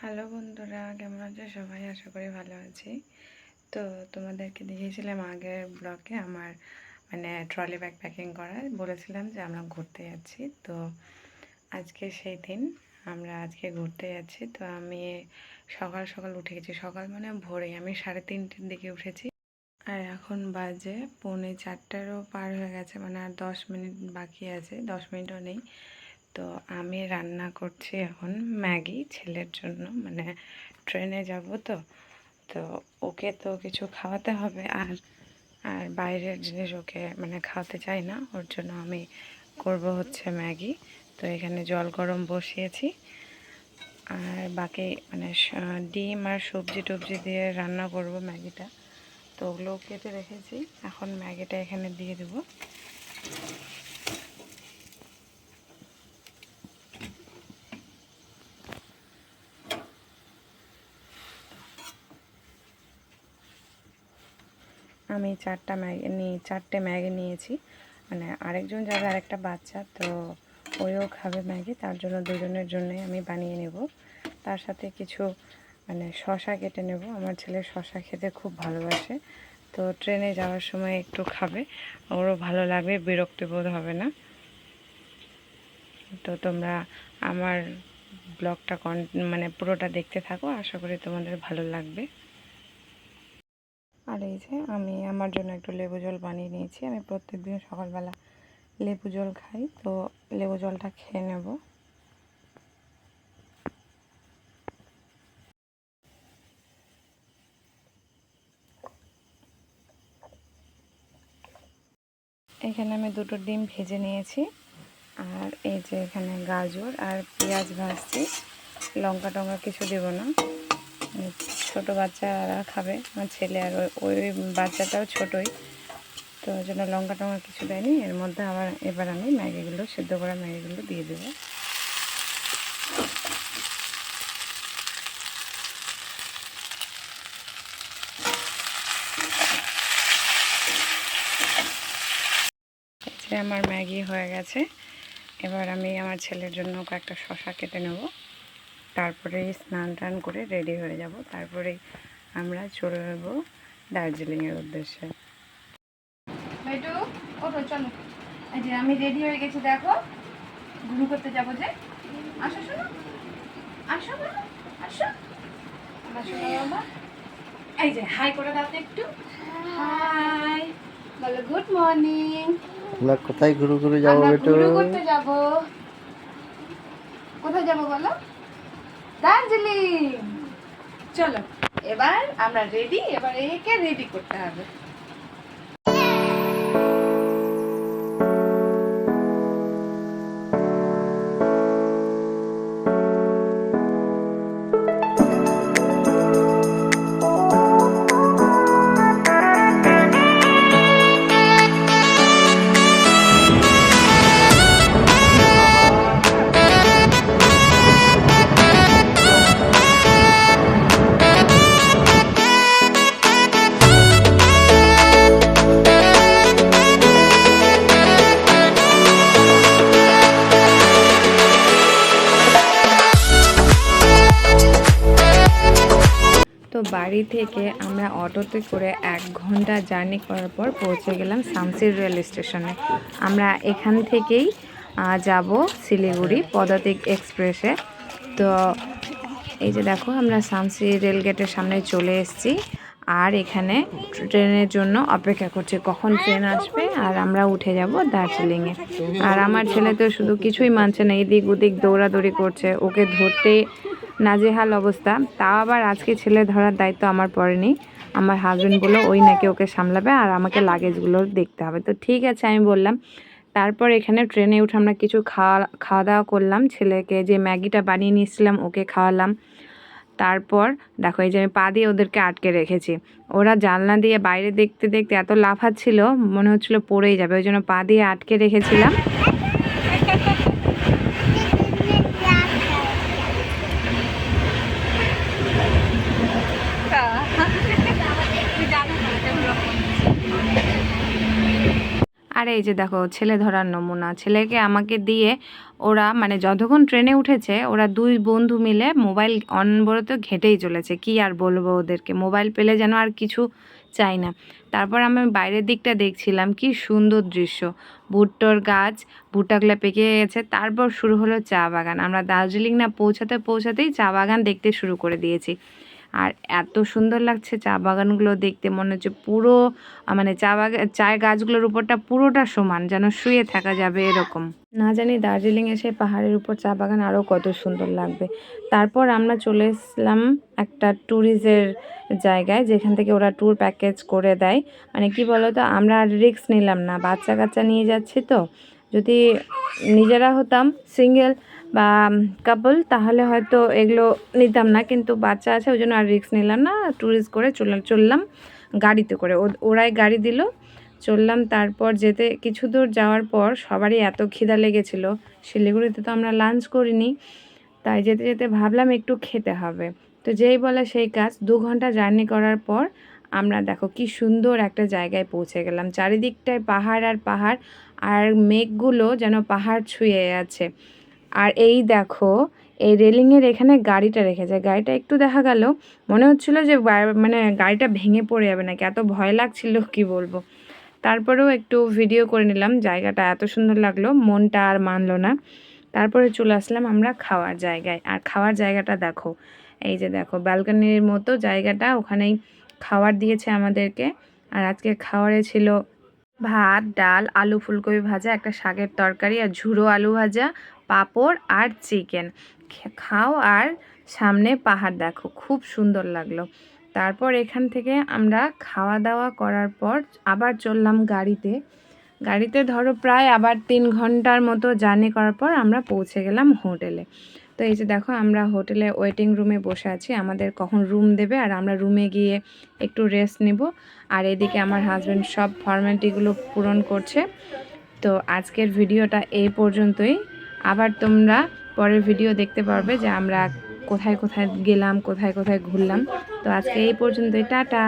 Hello বন্ধুরা, কেমন আছো সবাই? আশা করি ভালো আছি। তো তোমাদেরকে দেখিয়েছিলাম আগের ব্লগে আমার মানে ট্রলি ব্যাগ প্যাকিং করা বলেছিলাম যে আমরা ঘুরতে যাচ্ছি। তো আজকে সেই দিন আমরা আজকে ঘুরতে যাচ্ছি। তো আমি সকাল সকাল উঠে গেছি। সকাল মানে ভোরে আমি সাড়ে তিনটের দিকে উঠেছি। আর এখন বাজে পৌনে চারটারও পার হয়ে গেছে। মানে আর দশ মিনিট বাকি আছে। দশ মিনিটও নেই। তো আমি রান্না করছি এখন ম্যাগি ছেলের জন্য মানে ট্রেনে যাব তো। তো ওকে তো কিছু খাওয়াতে হবে আর আর বাইরের জিনিস ওকে মানে খাওয়াতে চাই না, ওর জন্য আমি করব হচ্ছে ম্যাগি। তো এখানে জল গরম বসিয়েছি। আর বাকি মানে ডিম আর সবজি টবজি দিয়ে রান্না করব ম্যাগিটা। তো ওগুলো কেটে রেখেছি, এখন ম্যাগিটা এখানে দিয়ে দেবো। আমি চারটা ম্যাগি নিয়ে চারটে ম্যাগি নিয়েছি। মানে আরেকজন যাবে, আরেকটা বাচ্চা, তো ওইও খাবে ম্যাগি, তার জন্য দুজনের জন্যই আমি বানিয়ে নেব। তার সাথে কিছু মানে শশা কেটে নেব। আমার ছেলে শশা খেতে খুব ভালোবাসে, তো ট্রেনে যাওয়ার সময় একটু খাবে। ওরও ভালো লাগবে বিরক্তি বোধ হবে না। তো তোমরা আমার ব্লগটা কন মানে পুরোটা দেখতে থাকো, আশা করি তোমাদের ভালো লাগবে। আর এই যে আমি আমার জন্য একটু লেবু জল বানিয়ে নিয়েছি। আমি প্রত্যেকদিন সকালবেলা লেবু জল খাই, তো লেবু জলটা খেয়ে নেব। এখানে আমি দুটো ডিম ভেজে নিয়েছি, আর এই যে এখানে গাজর আর পেঁয়াজ ভাজছি। লঙ্কা টঙ্কা কিছু দেবো না। ছোট বাচ্চারা খাবে, আমার ছেলে আর ওই ওই বাচ্চাটাও ছোটই। তো ওই জন্য লঙ্কা টঙ্কা কিছু দেয়নি, এর মধ্যে আবার এবার আমি ম্যাগিগুলো, সেদ্ধ করা ম্যাগিগুলো দিয়ে দেবো। আমার ম্যাগি হয়ে গেছে। এবার আমি আমার ছেলের জন্য কয়েকটা শশা কেটে নেব। তারপরে স্নান টান করে রেডি হয়ে যাব। তারপরে আমরা চলে যাব দার্জিলিংয়ের উদ্দেশ্যে। ওঠো চলো। এই যে আমি রেডি হয়ে গেছি দেখো। ঘুরু করতে যাব যে। আসো শোনো। আসো আসো। আসো বাবা। এই যে হাই করে দাও একটু। হাই। বলো গুড মর্নিং আমরা কোথায় ঘুরু ঘুরু যাব বেটু? ঘুরু করতে যাব। কোথায় যাব বলো? দার্জিলিং। চলো। এবার আমরা রেডি এবার একে রেডি করতে হবে। বাড়ি থেকে আমরা অটোতে করে এক ঘণ্টা জার্নি করার পর পৌঁছে গেলাম শামসির রেল স্টেশনে। আমরা এখান থেকেই যাব শিলিগুড়ি পদাতিক এক্সপ্রেসে। তো এই যে দেখো, আমরা শামসি রেল গেটের সামনে চলে এসেছি আর এখানে ট্রেনের জন্য অপেক্ষা করছি, কখন ট্রেন আসবে আর আমরা উঠে যাব দার্জিলিংয়ে। আর আমার ছেলে তো শুধু কিছুই মানছে না, এদিক ওদিক দৌড়াদৌড়ি করছে, ওকে ধরতে নাজেহাল অবস্থা। তাও আবার আজকে ছেলে ধরার দায়িত্ব আমার পড়েনি। আমার হাজবেন্ড বলল, ওই নাকি ওকে সামলাবে আর আমাকে লাগেজগুলো দেখতে হবে। তো ঠিক আছে, আমি বললাম। তারপর এখানে ট্রেনে উঠে আমরা কিছু খাওয়া খাওয়া দাওয়া করলাম। ছেলেকে যে ম্যাগিটা বানিয়ে নিয়েছিলাম ওকে খাওয়ালাম। তারপর দেখো, এই যে আমি পা দিয়ে ওদেরকে আটকে রেখেছি। ওরা জানলা দিয়ে বাইরে দেখতে দেখতে এত লাফাচ্ছিল, মনে হচ্ছিল পড়েই যাবে। ওই জন্য পা দিয়ে আটকে রেখেছিলাম। আর এই যে দেখো, ছেলে ধরার নমুনা। ছেলেকে আমাকে দিয়ে ওরা মানে যতক্ষণ ট্রেনে উঠেছে, ওরা দুই বন্ধু মিলে মোবাইল অনবরত ঘেটেই চলেছে। কি আর বলব ওদেরকে? মোবাইল পেলে যেন আর কিছু চাই না। তারপর আমি বাইরের দিকটা দেখছিলাম, কি সুন্দর দৃশ্য। ভুট্টোর গাছ, ভুট্টাগুলো পেকে গেছে। তারপর শুরু হলো চা বাগান। আমরা দার্জিলিং না পৌঁছাতে পৌঁছাতেই চা বাগান দেখতে শুরু করে দিয়েছি। আর এত সুন্দর লাগছে চা বাগানগুলো দেখতে। মনে হচ্ছে পুরো মানে চা বাগান চায়ের গাছগুলোর উপরটা পুরোটা সমান, যেন শুয়ে থাকা যাবে এরকম। না জানি দার্জিলিং এসে পাহাড়ের উপর চা বাগান আরও কত সুন্দর লাগবে। তারপর আমরা চলে এসলাম একটা ট্যুরিস্টের জায়গায়, যেখান থেকে ওরা ট্যুর প্যাকেজ করে দেয়। মানে কি বলতো, আমরা আর রিস্ক নিলাম না বাচ্চা কাচ্চা নিয়ে যাচ্ছি তো। যদি নিজেরা হতাম, সিঙ্গেল বা কাপল তাহলে হয়তো এগুলো নিতাম না। কিন্তু বাচ্চা আছে ওই জন্য আর রিক্স নিলাম না। ট্যুরিস্ট করে চললাম চললাম গাড়িতে করে। ওরাই গাড়ি দিল। চললাম, তারপর যেতে কিছু দূর যাওয়ার পর সবারই এত খিদা লেগেছিল। শিলিগুড়িতে তো আমরা লাঞ্চ করিনি। তাই যেতে যেতে ভাবলাম একটু খেতে হবে। তো যেই বলে সেই কাজ, দু ঘণ্টা জার্নি করার পর আমরা দেখো কি সুন্দর একটা জায়গায় পৌঁছে গেলাম। চারিদিকটায় পাহাড় আর পাহাড়, আর মেঘগুলো যেন পাহাড় ছুঁয়ে আছে। আর এই দেখো, এই রেলিংয়ের এখানে গাড়িটা রেখেছে। গাড়িটা একটু দেখা গেল, মনে হচ্ছিল যে মানে গাড়িটা ভেঙে পড়ে যাবে নাকি, এত ভয় লাগছিল, কি বলব। তারপরেও একটু ভিডিও করে নিলাম, জায়গাটা এত সুন্দর লাগল, মনটা আর মানলো না। তারপরে চলে আসলাম আমরা খাওয়ার জায়গায়। আর খাওয়ার জায়গাটা দেখো, এই যে দেখো, ব্যালকনির মতো জায়গাটা, ওখানেই খাওয়ার দিয়েছে আমাদেরকে। আর আজকে খাওয়ারে ছিল ভাত, ডাল, আলু ফুলকপি ভাজা, একটা শাকের তরকারি আর ঝুড়ো আলু ভাজা, পাঁপড় আর চিকেন। খাও আর সামনে পাহাড় দেখো, খুব সুন্দর লাগল। তারপর এখান থেকে আমরা খাওয়া দাওয়া করার পর আবার চললাম গাড়িতে। গাড়িতে ধরো প্রায় আবার তিন ঘণ্টার মতো জার্নি করার পর আমরা পৌঁছে গেলাম হোটেলে। তো এই যে দেখো, আমরা হোটেলে ওয়েটিং রুমে বসে আছি। আমাদের কখন রুম দেবে আর আমরা রুমে গিয়ে একটু রেস্ট নিব। আর এদিকে আমার হাজব্যান্ড সব ফর্মালিটিগুলো পূরণ করছে। তো আজকের ভিডিওটা এই পর্যন্তই। আবার তোমরা পরের ভিডিও দেখতে পারবে যে আমরা কোথায় কোথায় গেলাম, কোথায় কোথায় ঘুরলাম। তো আজকে এই পর্যন্তই। টাটা!